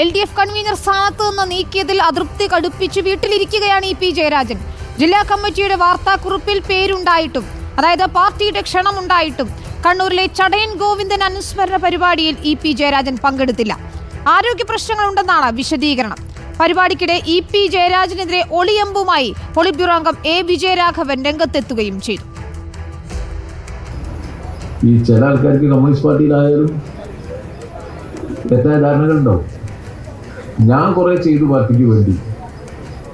L D F convener സ്ഥാനത്ത് നിന്ന് നീക്കിയതിൽ അതൃപ്തി കടുപ്പിച്ച് വീട്ടിലിരിക്കുകയാണ് ഇ പി ജയരാജൻ. ജില്ലാ കമ്മിറ്റിയുടെ വാർത്താക്കുറിപ്പിൽ പേരുണ്ടായിട്ടും അതായത് പാർട്ടിയുടെ ക്ഷണമുണ്ടായിട്ടും കണ്ണൂരിലെ ചടയൻ ഗോവിന്ദൻ അനുസ്മരണ പരിപാടിയിൽ ഇ പി ജയരാജൻ പങ്കെടുത്തില്ല. ആരോഗ്യ പ്രശ്നങ്ങളുണ്ടെന്നാണ് വിശദീകരണം. പരിപാടിക്കിടെ ഇ പി ജയരാജനെതിരെ ഒളിയമ്പുമായി പൊളിറ്റ് അംഗം എ വിജയരാഘവൻ രംഗത്തെത്തുകയും ചെയ്തു. ഈ ചില ആൾക്കാർക്ക് കമ്മ്യൂണിസ്റ്റ് പാർട്ടിയിലായാലും തെറ്റായ ധാരണകളുണ്ടാവും. ഞാൻ കുറെ ചെയ്തു പാർട്ടിക്ക് വേണ്ടി.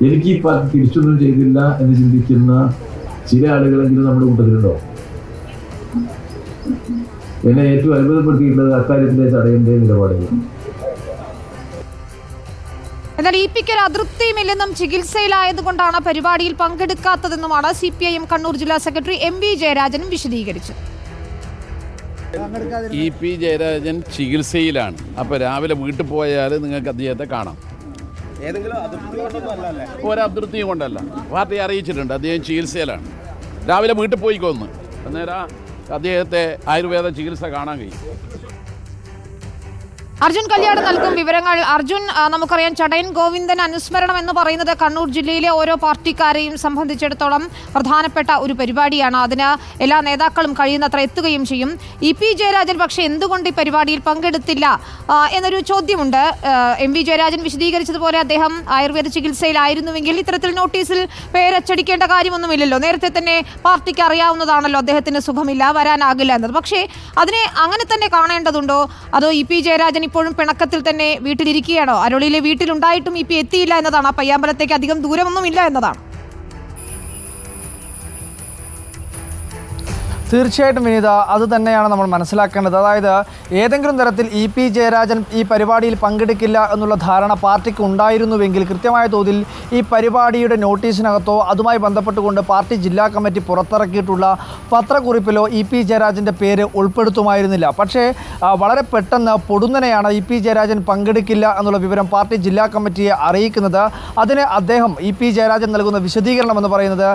എനിക്ക് ഈ പാർട്ടി തിരിച്ചൊന്നും ചെയ്തില്ല എന്ന് ചിന്തിക്കുന്ന ചില ആളുകളെങ്കിലും നമ്മുടെ കൂട്ടത്തിലുണ്ടോ? എന്നെ ഏറ്റവും അത്ഭുതപ്പെടുത്തിയിട്ടുള്ളത് അക്കാര്യത്തിലെ ചടയന്റെ നിലപാടുകൾ. എന്നാൽ ഇ പിക്ക് ഒരു അതൃപ്തിയുമില്ലെന്നും ചികിത്സയിലായതുകൊണ്ടാണ് പരിപാടിയിൽ പങ്കെടുക്കാത്തതെന്നുമാണ് C P I M Kannur ജില്ലാ സെക്രട്ടറി എം വി ജയരാജനും വിശദീകരിച്ചത്. ഇ പി ജയരാജൻ ചികിത്സയിലാണ്. അപ്പോൾ രാവിലെ വീട്ടിൽ പോയാൽ നിങ്ങൾക്ക് അദ്ദേഹത്തെ കാണാം. ഒരു അതൃപ്തിയും കൊണ്ടല്ല. പാർട്ടി അറിയിച്ചിട്ടുണ്ട്. അദ്ദേഹം ചികിത്സയിലാണ്. രാവിലെ വീട്ടിൽ പോയിക്കൊന്ന് അന്നേരം അദ്ദേഹത്തെ ആയുർവേദ ചികിത്സ കാണാൻ കഴിയും. അർജുൻ കല്യാട് നൽകും വിവരങ്ങൾ. അർജുൻ നമുക്കറിയാം ചടയൻ ഗോവിന്ദൻ അനുസ്മരണം എന്ന് പറയുന്നത് കണ്ണൂർ ജില്ലയിലെ ഓരോ പാർട്ടിക്കാരെയും സംബന്ധിച്ചിടത്തോളം പ്രധാനപ്പെട്ട ഒരു പരിപാടിയാണ്. അതിന് എല്ലാ നേതാക്കളും കഴിയുന്നത്ര എത്തുകയും ചെയ്യും. ഇ പി ജയരാജൻ പക്ഷേ എന്തുകൊണ്ട് ഈ പരിപാടിയിൽ പങ്കെടുത്തില്ല? എന്നൊരു ചോദ്യമുണ്ട്. എം വി ജയരാജൻ വിശദീകരിച്ചതുപോലെ അദ്ദേഹം ആയുർവേദ ചികിത്സയിലായിരുന്നുവെങ്കിൽ ഇത്തരത്തിൽ നോട്ടീസിൽ പേരച്ചടിക്കേണ്ട കാര്യമൊന്നുമില്ലല്ലോ. നേരത്തെ തന്നെ പാർട്ടിക്ക് അറിയാവുന്നതാണല്ലോ അദ്ദേഹത്തിന് സുഖമില്ല വരാനാകില്ല എന്നത്. പക്ഷേ അതിനെ അങ്ങനെ തന്നെ കാണേണ്ടതുണ്ടോ? അതോ ഇ പി ജയരാജൻ ഇപ്പോഴും പിണക്കത്തിൽ തന്നെ വീട്ടിലിരിക്കുകയാണോ? അരുളിയിലെ വീട്ടിലുണ്ടായിട്ടും ഇപ്പൊ എത്തിയില്ല എന്നതാണ്. ആ പയ്യാമ്പലത്തേക്ക് അധികം ദൂരമൊന്നും ഇല്ല എന്നതാണ്. തീർച്ചയായിട്ടും വിനീത അത് തന്നെയാണ് നമ്മൾ മനസ്സിലാക്കേണ്ടത്. അതായത് ഏതെങ്കിലും തരത്തിൽ ഇ പി ജയരാജൻ ഈ പരിപാടിയിൽ പങ്കെടുക്കില്ല എന്നുള്ള ധാരണ പാർട്ടിക്ക് ഉണ്ടായിരുന്നുവെങ്കിൽ കൃത്യമായ തോതിൽ ഈ പരിപാടിയുടെ നോട്ടീസിനകത്തോ അതുമായി ബന്ധപ്പെട്ടുകൊണ്ട് പാർട്ടി ജില്ലാ കമ്മിറ്റി പുറത്തിറക്കിയിട്ടുള്ള പത്രക്കുറിപ്പിലോ ഇ പി ജയരാജന്റെ പേര് ഉൾപ്പെടുത്തുമായിരുന്നില്ല. പക്ഷേ വളരെ പെട്ടെന്ന് പൊടുന്നനെയാണ് ഇ പി ജയരാജൻ പങ്കെടുക്കില്ല എന്നുള്ള വിവരം പാർട്ടി ജില്ലാ കമ്മിറ്റിയെ അറിയിക്കുന്നത്. അതിന് അദ്ദേഹം ഇ പി ജയരാജൻ നൽകുന്ന വിശദീകരണം എന്ന് പറയുന്നത്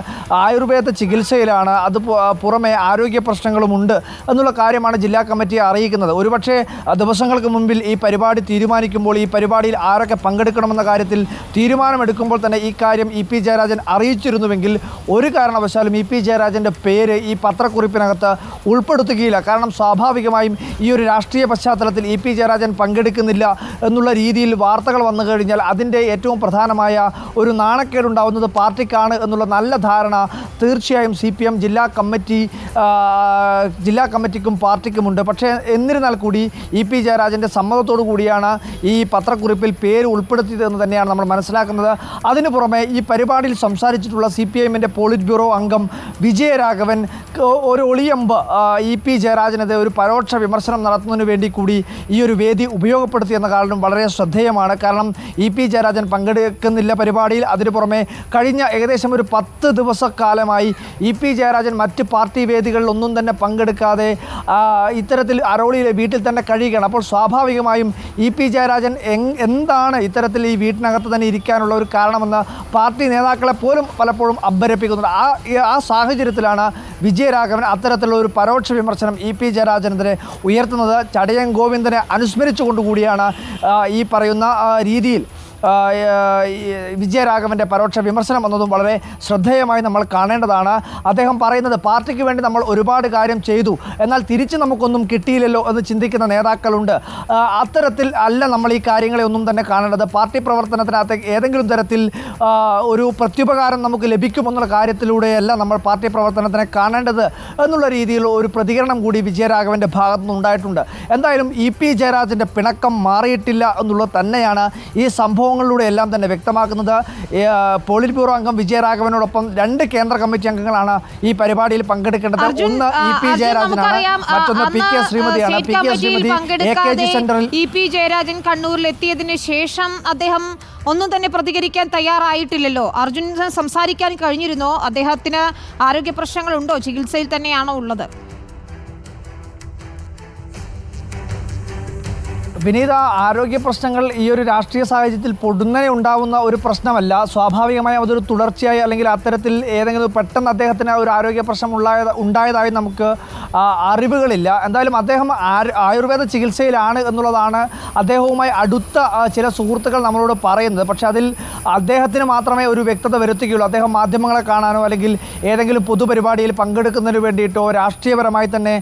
ആയുർവേദ ചികിത്സയിലാണ്. അത് പുറമെ ആരോഗ്യ പ്രശ്നങ്ങളുമുണ്ട് എന്നുള്ള കാര്യമാണ് ജില്ലാ കമ്മിറ്റി അറിയിക്കുന്നത്. ഒരുപക്ഷേ ദിവസങ്ങൾക്ക് മുമ്പിൽ ഈ പരിപാടി തീരുമാനിക്കുമ്പോൾ ഈ പരിപാടിയിൽ ആരൊക്കെ പങ്കെടുക്കണമെന്ന കാര്യത്തിൽ തീരുമാനമെടുക്കുമ്പോൾ തന്നെ ഈ കാര്യം ഇ പി ജയരാജൻ അറിയിച്ചിരുന്നുവെങ്കിൽ ഒരു കാരണവശാലും ഇ പി ജയരാജന്റെ പേര് ഈ പത്രക്കുറിപ്പിനകത്ത് ഉൾപ്പെടുത്തുകയില്ല. കാരണം സ്വാഭാവികമായും ഈ ഒരു രാഷ്ട്രീയ പശ്ചാത്തലത്തിൽ ഇ പി ജയരാജൻ പങ്കെടുക്കുന്നില്ല എന്നുള്ള രീതിയിൽ വാർത്തകൾ വന്നു കഴിഞ്ഞാൽ അതിന്റെ ഏറ്റവും പ്രധാനമായ ഒരു നാണക്കേടുണ്ടാവുന്നത് പാർട്ടിക്കാണ് എന്നുള്ള നല്ല ധാരണ തീർച്ചയായും സി ജില്ലാ കമ്മിറ്റി ജില്ലാ കമ്മിറ്റിക്കും പാർട്ടിക്കുമുണ്ട്. പക്ഷേ എന്നിരുന്നാൽ കൂടി ഇ പി ജയരാജന്റെ സമ്മതത്തോടു കൂടിയാണ് ഈ പത്രക്കുറിപ്പിൽ പേര് ഉൾപ്പെടുത്തിയതെന്ന് തന്നെയാണ് നമ്മൾ മനസ്സിലാക്കുന്നത്. അതിനു പുറമെ ഈ പരിപാടിയിൽ സംസാരിച്ചിട്ടുള്ള സി പി എമ്മിന്റെ പോളിറ്റ് ബ്യൂറോ അംഗം വിജയരാഘവൻ ഒരു ഒളിയമ്പ് ഇ പി ജയരാജനെതിരെ ഒരു പരോക്ഷ വിമർശനം നടത്തുന്നതിന് വേണ്ടി കൂടി ഈ ഒരു വേദി ഉപയോഗപ്പെടുത്തിയെന്ന കാരണം വളരെ ശ്രദ്ധേയമാണ്. കാരണം ഇ പി ജയരാജൻ പങ്കെടുക്കുന്നില്ല പരിപാടിയിൽ. അതിനു പുറമെ കഴിഞ്ഞ ഏകദേശം ഒരു പത്ത് ദിവസക്കാലമായി ഇ പി ജയരാജൻ മറ്റ് പാർട്ടി വേദികളിൽ ഒന്നും തന്നെ പങ്കെടുക്കാതെ ഇത്തരത്തിൽ അരോളിയിലെ വീട്ടിൽ തന്നെ കഴിയുകയാണ് അപ്പോൾ സ്വാഭാവികമായും ഇ പി ജയരാജൻ എന്താണ് ഇത്തരത്തിൽ ഈ വീട്ടിനകത്ത് തന്നെ ഇരിക്കാനുള്ള ഒരു കാരണമെന്ന് പാർട്ടി നേതാക്കളെ പോലും പലപ്പോഴും അമ്പരപ്പിക്കുന്നുണ്ട്. ആ ആ സാഹചര്യത്തിലാണ് വിജയരാഘവൻ അത്തരത്തിലുള്ള ഒരു പരോക്ഷ വിമർശനം ഇ പി ജയരാജനെതിരെ ഉയർത്തുന്നത്. ചടയൻ ഗോവിന്ദനെ അനുസ്മരിച്ചുകൊണ്ടുകൂടിയാണ് ഈ പറയുന്ന രീതിയിൽ. വിജയരാഘവന്റെ പരോക്ഷ വിമർശനം വന്നതും വളരെ ശ്രദ്ധേയമായി നമ്മൾ കാണേണ്ടതാണ്. അദ്ദേഹം പറയുന്നത് പാർട്ടിക്ക് വേണ്ടി നമ്മൾ ഒരുപാട് കാര്യം ചെയ്തു. എന്നാൽ തിരിച്ച് നമുക്കൊന്നും കിട്ടിയില്ലല്ലോ എന്ന് ചിന്തിക്കുന്ന നേതാക്കളുണ്ട്. അത്തരത്തിൽ അല്ല നമ്മൾ ഈ കാര്യങ്ങളെ ഒന്നും തന്നെ കാണേണ്ടത്. പാർട്ടി പ്രവർത്തനത്തിനകത്ത് ഏതെങ്കിലും തരത്തിൽ ഒരു പ്രത്യുപകാരം നമുക്ക് ലഭിക്കുമെന്നുള്ള കാര്യത്തിലൂടെയല്ല നമ്മൾ പാർട്ടി പ്രവർത്തനത്തിനെ കാണേണ്ടത് എന്നുള്ള രീതിയിൽ ഒരു പ്രതികരണം കൂടി വിജയരാഘവന്റെ ഭാഗത്തു നിന്ന് ഉണ്ടായിട്ടുണ്ട്. എന്തായാലും ഇ പി ജയരാജന്റെ പിണക്കം മാറിയിട്ടില്ല എന്നുള്ളത് തന്നെയാണ് ഈ സംഭവങ്ങളിലൂടെ എല്ലാം തന്നെ വ്യക്തമാക്കുന്നത്. പോളിറ്റ് ബ്യൂറോ അംഗം വിജയരാഘവനോടൊപ്പം രണ്ട് കേന്ദ്ര കമ്മിറ്റി അംഗങ്ങളാണ് ഈ പരിപാടിയിൽ പങ്കെടുക്കേണ്ടത്. ഒന്ന് ഇ പി ജയരാജനാണ് മറ്റൊന്ന് P K ശ്രീമതിയാണ്. P K Sreemathi A K G സെന്ററിൽ ഇ പി ജയരാജൻ കണ്ണൂരിൽ എത്തിയതിന് ശേഷം അദ്ദേഹം ഒന്നും തന്നെ പ്രതികരിക്കാൻ തയ്യാറായിട്ടില്ലല്ലോ. അർജുൻ സംസാരിക്കാൻ കഴിഞ്ഞിരുന്നോ? അദ്ദേഹത്തിന് ആരോഗ്യ പ്രശ്നങ്ങളുണ്ടോ? ചികിത്സയിൽ തന്നെയാണോ ഉള്ളത്? വിനീത ആരോഗ്യ പ്രശ്നങ്ങൾ ഈ ഒരു രാഷ്ട്രീയ സാഹചര്യത്തിൽ പൊടുന്നനെ ഉണ്ടാവുന്ന ഒരു പ്രശ്നമല്ല. സ്വാഭാവികമായും അതൊരു തുടർച്ചയായി അല്ലെങ്കിൽ അത്തരത്തിൽ ഏതെങ്കിലും പെട്ടെന്ന് അദ്ദേഹത്തിന് ഒരു ആരോഗ്യ പ്രശ്നം ഉണ്ടായത് ഉണ്ടായതായി നമുക്ക് അറിവുകളില്ല. എന്തായാലും അദ്ദേഹം ആയുർവേദ ചികിത്സയിലാണ് എന്നുള്ളതാണ് അദ്ദേഹവുമായി അടുത്ത ചില സുഹൃത്തുക്കൾ നമ്മളോട് പറയുന്നത്. പക്ഷേ അതിൽ അദ്ദേഹത്തിന് മാത്രമേ ഒരു വ്യക്തത വരുത്തുകയുള്ളൂ. അദ്ദേഹം മാധ്യമങ്ങളെ കാണാനോ അല്ലെങ്കിൽ ഏതെങ്കിലും പൊതുപരിപാടിയിൽ പങ്കെടുക്കുന്നതിന് വേണ്ടിയിട്ടോ രാഷ്ട്രീയപരമായി തന്നെ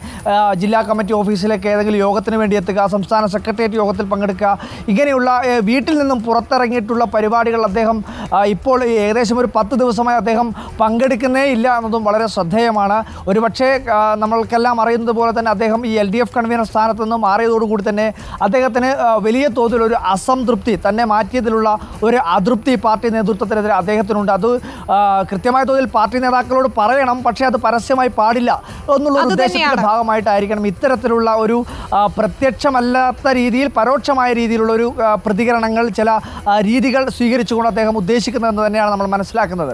ജില്ലാ കമ്മിറ്റി ഓഫീസിലേക്ക് ഏതെങ്കിലും യോഗത്തിന് വേണ്ടി എത്തുക സംസ്ഥാന സെക്രട്ടേറിയറ്റ് യോഗത്തിൽ പങ്കെടുക്കുക. ഇങ്ങനെയുള്ള വീട്ടിൽ നിന്നും പുറത്തിറങ്ങിയിട്ടുള്ള പരിപാടികൾ അദ്ദേഹം ഇപ്പോൾ ഏകദേശം ഒരു പത്ത് ദിവസമായി അദ്ദേഹം പങ്കെടുക്കുന്നേ ഇല്ല എന്നതും വളരെ ശ്രദ്ധേയമാണ്. ഒരുപക്ഷേ നമ്മൾക്കെല്ലാം അറിയുന്നത് പോലെ തന്നെ അദ്ദേഹം ഈ എൽ ഡി എഫ് കൺവീനർ സ്ഥാനത്ത് നിന്ന് മാറിയതോടുകൂടി തന്നെ അദ്ദേഹത്തിന് വലിയ തോതിൽ ഒരു അസംതൃപ്തി തന്നെ മാറ്റിയതിലുള്ള ഒരു അതൃപ്തി പാർട്ടി നേതൃത്വത്തിനെതിരെ അദ്ദേഹത്തിനുണ്ട്. അത് കൃത്യമായ തോതിൽ പാർട്ടി നേതാക്കളോട് പറയണം പക്ഷേ അത് പരസ്യമായി പാടില്ല എന്നുള്ള ഉദ്ദേശത്തിന്റെ. ഭാഗമായിട്ടായിരിക്കണം ഇത്തരത്തിലുള്ള ഒരു പ്രത്യക്ഷമല്ലാത്ത രീതിയിൽ പരോക്ഷമായ രീതിയിലുള്ള ഒരു പ്രതികരണങ്ങൾ ചില രീതികൾ സ്വീകരിച്ചുകൊണ്ട് അദ്ദേഹം ഉദ്ദേശിക്കുന്നതെന്ന് തന്നെയാണ് നമ്മൾ മനസ്സിലാക്കുന്നത്.